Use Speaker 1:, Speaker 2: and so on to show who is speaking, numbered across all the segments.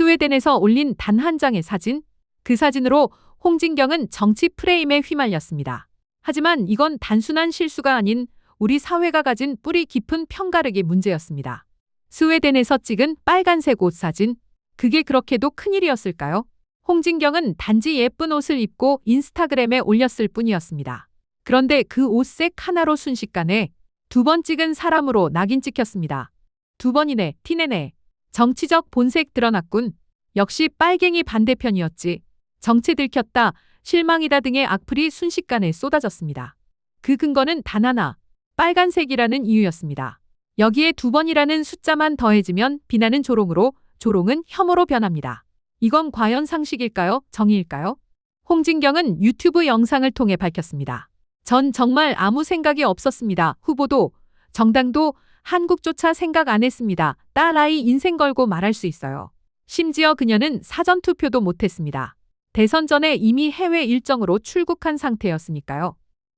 Speaker 1: 스웨덴에서 올린 단 한 장의 사진. 그 사진으로 홍진경은 정치 프레임에 휘말렸습니다. 하지만 이건 단순한 실수가 아닌 우리 사회가 가진 뿌리 깊은 편가르기 문제였습니다. 스웨덴에서 찍은 빨간색 옷 사진. 그게 그렇게도 큰일이었을까요? 홍진경은 단지 예쁜 옷을 입고 인스타그램에 올렸을 뿐이었습니다. 그런데 그 옷색 하나로 순식간에 두 번 찍은 사람으로 낙인 찍혔습니다. 두 번이네, 티네네. 정치적 본색 드러났군. 역시 빨갱이 반대편이었지. 정체 들켰다, 실망이다 등의 악플이 순식간에 쏟아졌습니다. 그 근거는 단 하나, 빨간색이라는 이유였습니다. 여기에 두 번이라는 숫자만 더해지면 비난은 조롱으로, 조롱은 혐오로 변합니다. 이건 과연 상식일까요? 정의일까요? 홍진경은 유튜브 영상을 통해 밝혔습니다. 전 정말 아무 생각이 없었습니다. 후보도, 정당도 한국조차 생각 안 했습니다. 딸아이 인생 걸고 말할 수 있어요. 심지어 그녀는 사전투표도 못했습니다. 대선 전에 이미 해외 일정으로 출국한 상태였으니까요.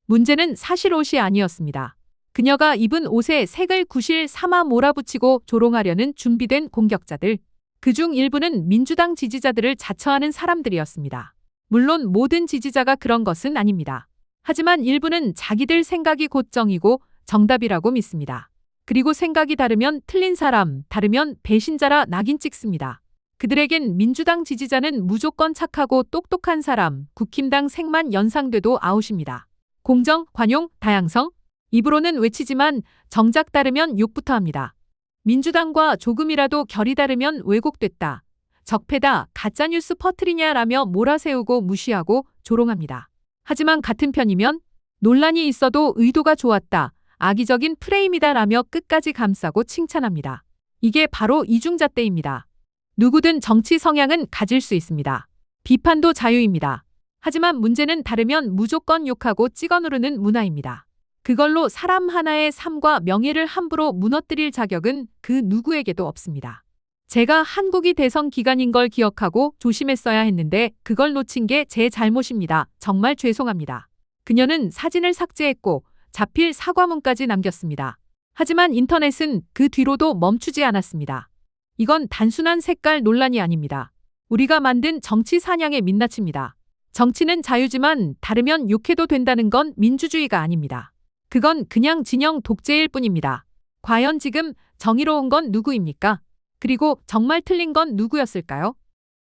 Speaker 1: 문제는 사실 옷이 아니었습니다. 그녀가 입은 옷에 색을 구실 삼아 몰아붙이고 조롱하려는 준비된 공격자들. 그중 일부는 민주당 지지자들을 자처하는 사람들이었습니다. 물론 모든 지지자가 그런 것은 아닙니다. 하지만 일부는 자기들 생각이 곧정이고 정답이라고 믿습니다. 그리고 생각이 다르면 틀린 사람, 다르면 배신자라 낙인 찍습니다. 그들에겐 민주당 지지자는 무조건 착하고 똑똑한 사람, 국힘당 색만 연상돼도 아웃입니다. 공정, 관용, 다양성? 입으로는 외치지만 정작 따르면 욕부터 합니다. 민주당과 조금이라도 결이 다르면 왜곡됐다. 적폐다, 가짜뉴스 퍼트리냐라며 몰아세우고 무시하고 조롱합니다. 하지만 같은 편이면 논란이 있어도 의도가 좋았다. 악의적인 프레임이다라며 끝까지 감싸고 칭찬합니다. 이게 바로 이중잣대입니다. 누구든 정치 성향은 가질 수 있습니다. 비판도 자유입니다. 하지만 문제는 다르면 무조건 욕하고 찍어 누르는 문화입니다. 그걸로 사람 하나의 삶과 명예를 함부로 무너뜨릴 자격은 그 누구에게도 없습니다. 제가 한국이 대선 기간인 걸 기억하고 조심했어야 했는데 그걸 놓친 게 제 잘못입니다. 정말 죄송합니다. 그녀는 사진을 삭제했고 자필 사과문까지 남겼습니다. 하지만 인터넷은 그 뒤로도 멈추지 않았습니다. 이건 단순한 색깔 논란이 아닙니다. 우리가 만든 정치 사냥의 민낯입니다. 정치는 자유지만 다르면 욕해도 된다는 건 민주주의가 아닙니다. 그건 그냥 진영 독재일 뿐입니다. 과연 지금 정의로운 건 누구입니까? 그리고 정말 틀린 건 누구였을까요?